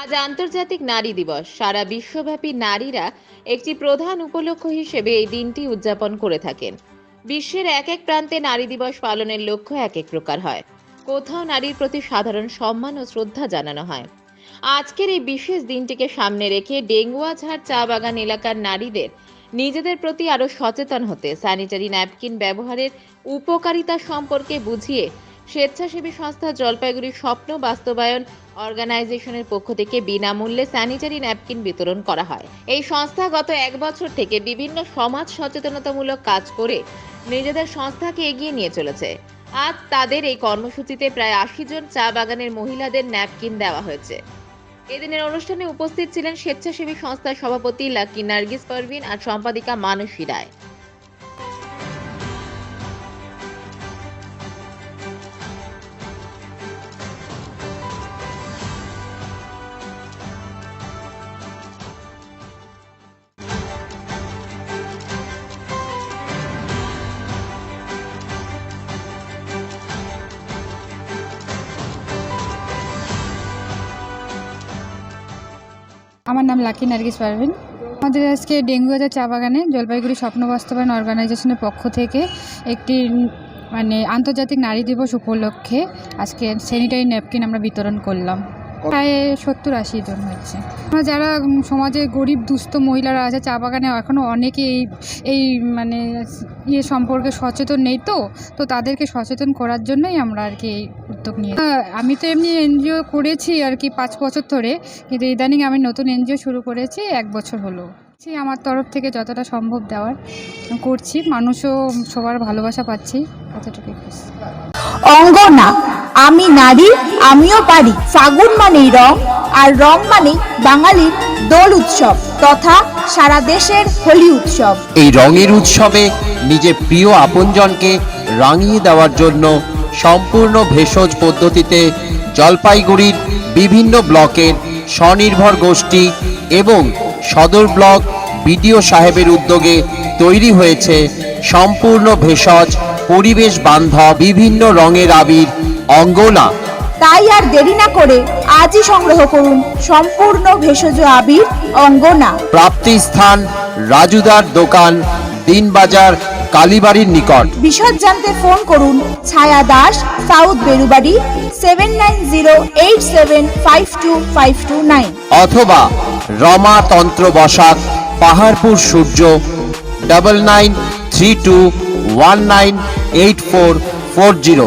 আজ আন্তর্জাতিক নারী দিবস। সারা বিশ্বব্যাপী নারীরা একটি প্রধান উপলক্ষ হিসেবে এই দিনটি উদযাপন করে থাকেন। বিশ্বের এক এক প্রান্তে নারী দিবস পালনের লক্ষ্য এক এক প্রকার হয়। কোথাও নারীর প্রতি সাধারণ সম্মান ও শ্রদ্ধা জানানো হয়। আজকের এই বিশেষ দিনটিকে সামনে রেখে ডেঙ্গুয়াঝাড় চা বাগান এলাকার নারীদের নিজেদের প্রতি আরও সচেতন হতে স্যানিটারি ন্যাপকিন ব্যবহারের উপকারিতা সম্পর্কে বুঝিয়ে স্বেচ্ছাসেবী সংস্থা জলপাইগুড়ির স্বপ্ন বাস্তবায়ন অর্গানাইজেশনের পক্ষ থেকে বিনামূল্যে স্যানিটারি ন্যাপকিন বিতরণ করা হয়। এই সংস্থা গত এক বছর থেকে বিভিন্ন সমাজ সচেতনতামূলক কাজ করে নিজেদের সংস্থাকে এগিয়ে নিয়ে চলেছে। আজ তাদের এই কর্মসূচিতে প্রায় আশি জন চা বাগানের মহিলাদের ন্যাপকিন দেওয়া হয়েছে। এদিনের অনুষ্ঠানে উপস্থিত ছিলেন স্বেচ্ছাসেবী সংস্থার সভাপতি লাকি নার্গিস পারভিন আর সম্পাদিকা মানসী রায়। আমার নাম লাকি নার্গিস পারভিন। আমাদের আজকে ডেঙ্গু হাজার চা বাগানে জলপাইগুড়ি স্বপ্ন বাস্তবায়ন অর্গানাইজেশনের পক্ষ থেকে একটি মানে আন্তর্জাতিক নারী দিবস উপলক্ষে আজকে স্যানিটারি ন্যাপকিন আমরা বিতরণ করলাম। প্রায় সত্তর আশি জন হচ্ছে যারা সমাজে গরিব, দুস্থ মহিলারা আছে, চা বাগানে এখনও অনেকে এই এই মানে ইয়ে সম্পর্কে সচেতন নেই তো তো তাদেরকে সচেতন করার জন্যই আমরা আর কি এই উদ্যোগ নিয়ে আমি তো এমনি এনজিও করেছি আর কি পাঁচ বছর ধরে, কিন্তু ইদানিং আমি নতুন এনজিও শুরু করেছি এক বছর হলো। সে আমার তরফ থেকে যতটা সম্ভব দেওয়ার করছি, মানুষও সবার ভালোবাসা পাচ্ছি খুশি অঙ্গনা আমি নারী, আমিও পারি। ফাগুন মানেই রং, আর রং মানেই বাঙালির দোল উৎসব তথা সারা দেশের হোলি উৎসব। এই রঙের উৎসবে নিজের প্রিয় আপনজনকে রাঙিয়ে দেওয়ার জন্য সম্পূর্ণ ভেষজ পদ্ধতিতে জলপাইগুড়ির বিভিন্ন ব্লকের স্বনির্ভর গোষ্ঠী এবং সদর ব্লক বিডিও সাহেবের উদ্যোগে তৈরি হয়েছে সম্পূর্ণ ভেষজ পরিবেশ বান্ধব বিভিন্ন রঙের আবির অঙ্গনা। তাই আর দেরি না করে আজই সংগ্রহ করুন সম্পূর্ণ ভেষজ আবির অঙ্গনা। প্রাপ্তি স্থান রাজুদার দোকান দিনবাজার কালীবাড়ির নিকট। বিশদ জানতে ফোন করুন Chhaya Das south Berubari seven nine zero eight seven five two five two nine. অথবা রমা তন্ত্র বসাক পাহাড়পুর সূর্য double nine three two one nine eight four four zero.